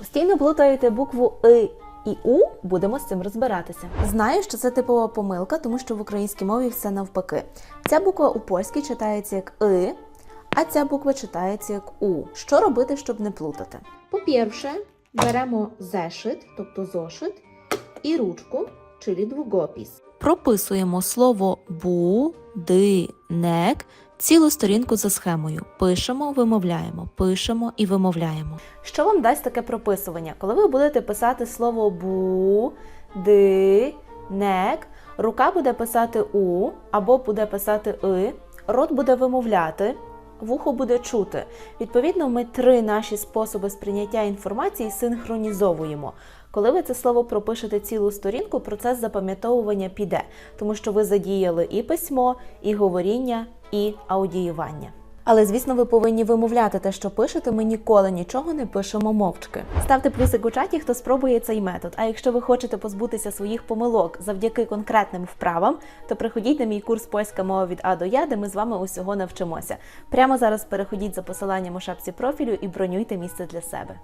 Постійно плутаєте букву И і У, будемо з цим розбиратися. Знаю, що це типова помилка, тому що в українській мові все навпаки. Ця буква у польській читається як И, а ця буква читається як У. Що робити, щоб не плутати? По-перше, беремо зешит, тобто зошит, і ручку, czyli długopis. Прописуємо слово будинек цілу сторінку за схемою. Пишемо, вимовляємо, пишемо і вимовляємо. Що вам дасть таке прописування? Коли ви будете писати слово будинек, рука буде писати у або буде писати и, рот буде вимовляти. Вухо буде чути. Відповідно, ми три наші способи сприйняття інформації синхронізовуємо. Коли ви це слово пропишете цілу сторінку, процес запам'ятовування піде, тому що ви задіяли і письмо, і говоріння, і аудіювання. Але звісно, ви повинні вимовляти те, що пишете. Ми ніколи нічого не пишемо мовчки. Ставте плюсик у чаті, хто спробує цей метод. А якщо ви хочете позбутися своїх помилок завдяки конкретним вправам, то приходіть на мій курс польська мова від А до Я, де ми з вами усього навчимося. Прямо зараз переходіть за посиланням у шапці профілю і бронюйте місце для себе.